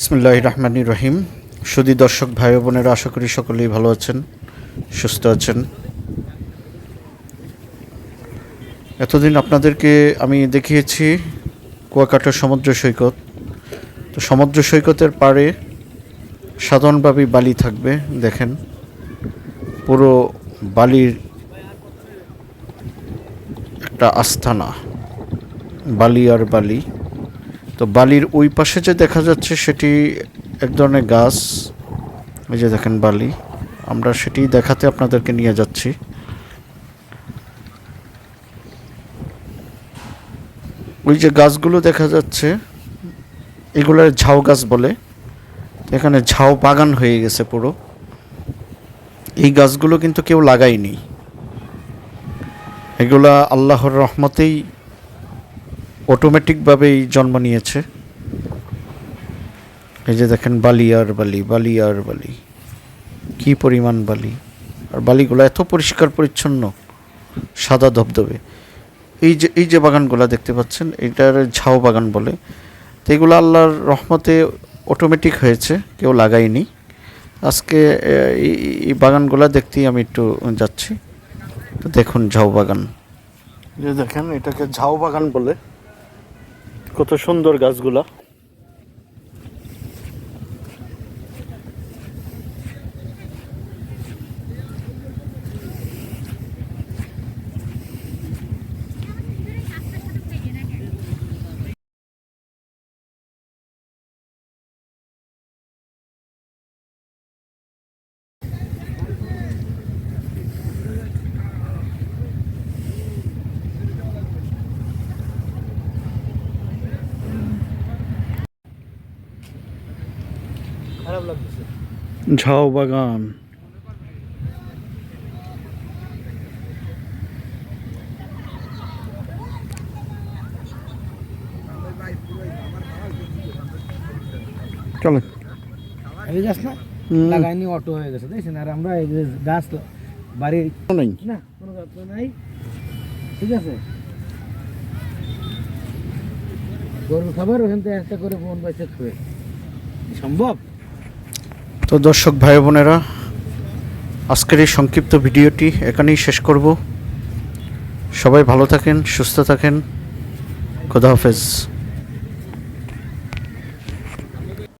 ইসমুল্লাহ রহমান রহিম সুদী দর্শক ভাই বোনেরা, আশা করি সকলেই ভালো আছেন, সুস্থ আছেন। এতদিন আপনাদেরকে আমি দেখিয়েছি কুয়াকাটা সমুদ্র সৈকত। তো সমুদ্র সৈকতের পাড়ে সাধারণভাবে বালি থাকবে, দেখেন। পুরো বালির একটা আস্থানা বালি আর বালি। তো বালির ওই পাশে যে দেখা যাচ্ছে সেটি এক ধরনের গাছ। এই যে দেখেন বালি। আমরা সেটি দেখাতে আপনাদেরকে নিয়ে যাচ্ছি। ওই যে গাছগুলো দেখা যাচ্ছে, এগুলোর ঝাউ গাছ বলে। এখানে ঝাউ বাগান হয়ে গেছে পুরো। এই গাছগুলো কিন্তু কেউ লাগায়নি। এগুলা আল্লাহর রহমতেই অটোমেটিকভাবেই জন্ম নিয়েছে। এই যে দেখেন বালি আর বালি বালি আর বালি। কি পরিমাণ বালি। আর বালিগুলো এত পরিষ্কার পরিচ্ছন্ন, সাদা ধবধবে। এই যে এই যে বাগানগুলো দেখতে পাচ্ছেন, এটার ঝাউ বাগান বলে। তো এগুলো আল্লাহর রহমতে অটোমেটিক হয়েছে, কেউ লাগায়নি। আজকে এই বাগানগুলো দেখতেই আমি একটু যাচ্ছি। তো দেখুন ঝাউ বাগান। দেখেন, এটাকে ঝাউ বাগান বলে। কত সুন্দর গাছগুলা। ঝাউ বাগান। চলো। এই গাছ না। লাগাইনি অটো হয়ে গেছে দেখছেন? আর আমরা এই গাছ বাড়ির নেই। না কোনো যত্ন নাই। ঠিক আছে? গরুর খাবার ওখান থেকে একটা করে বোন বাইসে খাবে। সম্ভব? তো দর্শক ভাই বোনেরা, আজকের এই সংক্ষিপ্ত ভিডিওটি এখানেই শেষ করব। সবাই ভালো থাকেন, সুস্থ থাকেন। খোদা হাফেজ।